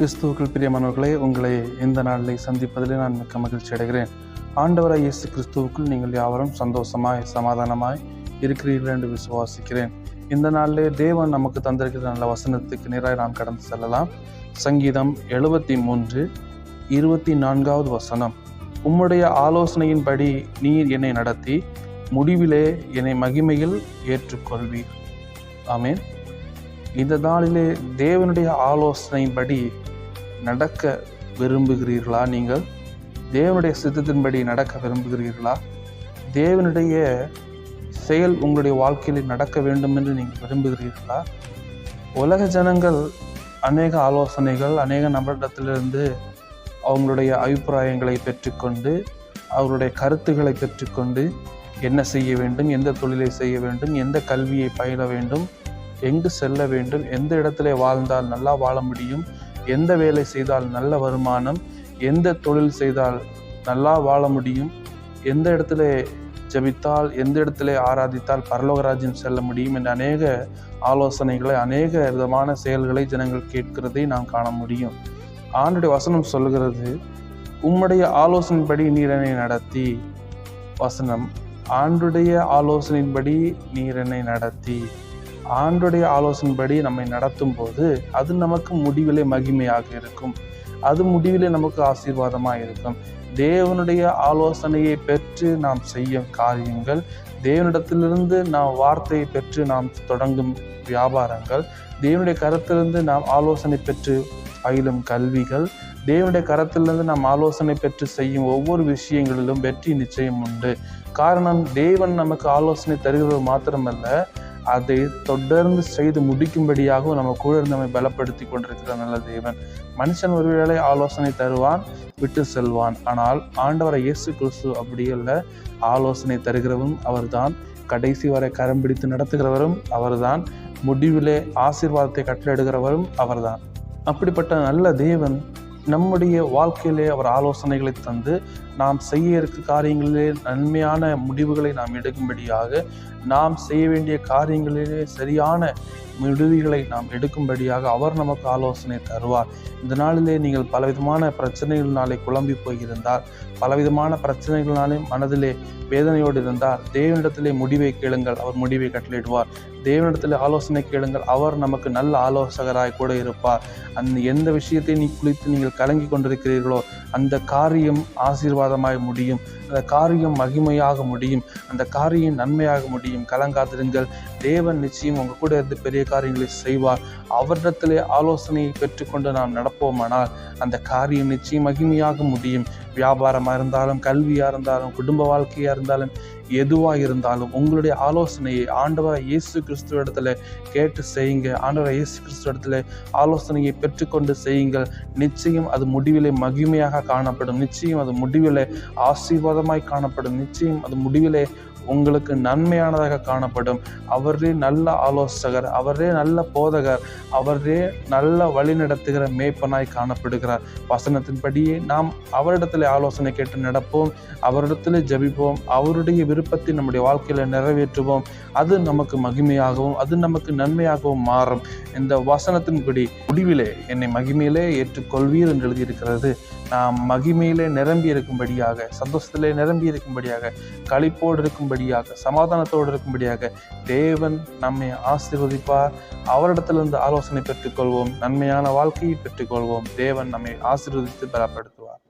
கிறிஸ்துவுக்குள் பிரியமானவர்களே உங்களை இந்த நாளில் சந்திப்பதில் நான் மிக்க மகிழ்ச்சி அடைகிறேன். ஆண்டவராய் இயேசு கிறிஸ்துவுக்குள் நீங்கள் யாவரும் சந்தோஷமாய் சமாதானமாய் இருக்கிறீர்கள் என்று விசுவாசிக்கிறேன். இந்த நாளிலே தேவன் நமக்கு தந்திருக்கிற நல்ல வசனத்துக்கு நேராக நாம் கடந்து செல்லலாம். சங்கீதம் எழுபத்தி மூன்று இருபத்தி நான்காவது வசனம். உம்முடைய ஆலோசனையின்படி நீர் என்னை நடத்தி முடிவிலே என்னை மகிமையில் ஏற்றுக்கொள்வீர். ஆமேன். இந்த நாளிலே தேவனுடைய ஆலோசனையின்படி நடக்க விரும்புகிறீர்களா? நீங்கள் தேவனுடைய சித்தத்தின்படி நடக்க விரும்புகிறீர்களா? தேவனுடைய செயல் உங்களுடைய வாழ்க்கையில் நடக்க வேண்டும் என்று நீங்கள் விரும்புகிறீர்களா? உலக ஜனங்கள் அநேக ஆலோசனைகள் அநேக நபரிடத்திலிருந்து அவங்களுடைய அபிப்பிராயங்களை பெற்றுக்கொண்டு அவருடைய கருத்துக்களை பெற்றுக்கொண்டு என்ன செய்ய வேண்டும் எந்த தொழிலை செய்ய வேண்டும் எந்த கல்வியை பயில வேண்டும் எங்கு செல்ல வேண்டும் எந்த இடத்துல வாழ்ந்தால் நல்லா வாழ முடியும் எந்த வேலை செய்தால் நல்ல வருமானம் எந்த தொழில் செய்தால் நல்லா வாழ முடியும் எந்த இடத்துல ஜெபித்தால் எந்த இடத்துல ஆராதித்தால் பரலோகராஜ்யம் செல்ல முடியும் என்ற அநேக ஆலோசனைகளை அநேக விதமான செயல்களை ஜனங்கள் கேட்கிறதை நாம் காண முடியும். ஆண்டுடைய வசனம் சொல்லுகிறது உம்முடைய ஆலோசனைப்படி நீரனை நடத்தி. வசனம் ஆண்டுடைய ஆலோசனையின்படி நீரனை நடத்தி. ஆண்டுடைய ஆலோசனைப்படி நம்மை நடத்தும் போது அது நமக்கு முடிவிலே மகிமையாக இருக்கும். அது முடிவிலே நமக்கு ஆசீர்வாதமாக இருக்கும். தேவனுடைய ஆலோசனையை பெற்று நாம் செய்யும் காரியங்கள் தேவனிடத்திலிருந்து நாம் வார்த்தையை பெற்று நாம் தொடங்கும் வியாபாரங்கள் தேவனுடைய கருத்திலிருந்து நாம் ஆலோசனை பெற்று பயிலும் கல்விகள் தேவனுடைய கரத்திலிருந்து நாம் ஆலோசனை பெற்று செய்யும் ஒவ்வொரு விஷயங்களிலும் வெற்றி நிச்சயம் உண்டு. காரணம் தேவன் நமக்கு ஆலோசனை தருகிறது மாத்திரமல்ல அதை தொடர்ந்து செய்து முடிக்கும்படியாகவும் நம்ம கூட இருந்து பலப்படுத்தி கொண்டிருக்கிற நல்ல தேவன். மனுஷன் ஒருவேளை ஆலோசனை தருவான் விட்டு செல்வான். ஆனால் ஆண்டவரை இயேசு கிறிஸ்து அப்படி இல்லை ஆலோசனை தருகிறவரும் அவர்தான். கடைசி வரை கரம் பிடித்து நடத்துகிறவரும் அவர்தான். முடிவிலே ஆசீர்வாதத்தை கட்டளையிடுகிறவரும் அவர்தான். அப்படிப்பட்ட நல்ல தேவன் நம்முடைய வாழ்க்கையிலே அவர் ஆலோசனைகளை தந்து நாம் செய்ய இருக்க காரியங்களிலே நன்மையான முடிவுகளை நாம் எடுக்கும்படியாக நாம் செய்ய வேண்டிய காரியங்களிலே சரியான முடிவுகளை நாம் எடுக்கும்படியாக அவர் நமக்கு ஆலோசனை தருவார். இந்த நாளிலே நீங்கள் பலவிதமான பிரச்சனைகளினாலே குழம்பி போயிருந்தால் பலவிதமான பிரச்சனைகளினாலே மனதிலே வேதனையோடு இருந்தால் தேவனிடத்திலே முடிவை கேளுங்கள் அவர் முடிவை கட்டளிடுவார் தேவனிடத்தில் ஆலோசனை கேளுங்கள் அவர் நமக்கு நல்ல ஆலோசகராய் கூட இருப்பார். அந்த எந்த விஷயத்தை நீ குளித்து நீங்கள் கலங்கி கொண்டிருக்கிறீர்களோ அந்த காரியம் ஆசீர்வாதமாய் முடியும். அந்த காரியம் மகிமையாக முடியும். அந்த காரியம் நன்மையாக முடியும். கலங்காதிருங்கள் தேவன் நிச்சயம் உங்க கூட இருந்து பெரிய காரியங்களை செய்வார். அவரிடத்திலே ஆலோசனையை பெற்றுக்கொண்டு நாம் நடப்போமானால் அந்த காரியம் நிச்சயம் மகிமையாக முடியும். வியாபாரமாக இருந்தாலும் கல்வியாக இருந்தாலும் குடும்ப வாழ்க்கையாக இருந்தாலும் எதுவாக இருந்தாலும் உங்களுடைய ஆலோசனையை ஆண்டவர இயேசு கிறிஸ்துவ இடத்துல கேட்டு செய்யுங்க ஆண்டவரை இயேசு கிறிஸ்துவ இடத்துல ஆலோசனையை பெற்றுக்கொண்டு செய்யுங்கள். நிச்சயம் அது முடிவிலே மகிமையாக காணப்படும். நிச்சயம் அது முடிவிலே ஆசீர்வாதமாய் காணப்படும். நிச்சயம் அது முடிவிலே உங்களுக்கு நன்மையானதாக காணப்படும். அவரே நல்ல ஆலோசகர் அவரே நல்ல போதகர் அவரே நல்ல வழி நடத்துகிற மேய்ப்பனாய் காணப்படுகிறார். வசனத்தின்படியே நாம் அவரிடத்தில் ஆலோசனை கேட்டு நடப்போம் அவரிடத்தில் ஜபிப்போம் அவருடைய விருப்பத்தை நம்முடைய வாழ்க்கையில் நிறைவேற்றுவோம். அது நமக்கு மகிமையாகவும் அது நமக்கு நன்மையாகவும் மாறும். இந்த வசனத்தின்படி முடிவிலே என்னை மகிமையிலே ஏற்றுக்கொள்வீர் என்று எழுதியிருக்கிறது. நாம் மகிமையிலே நிரம்பி இருக்கும்படியாக சந்தோஷத்திலே நிரம்பி இருக்கும்படியாக களிப்போடு இருக்கும்படியாக சமாதானத்தோடு இருக்கும்படியாக தேவன் நம்மை ஆசீர்வதிப்பார். அவரிடத்திலிருந்து ஆலோசனை பெற்றுக்கொள்வோம். நன்மையான வாழ்க்கையை பெற்றுக்கொள்வோம். தேவன் நம்மை ஆசீர்வதித்து பலப்படுத்துவார்.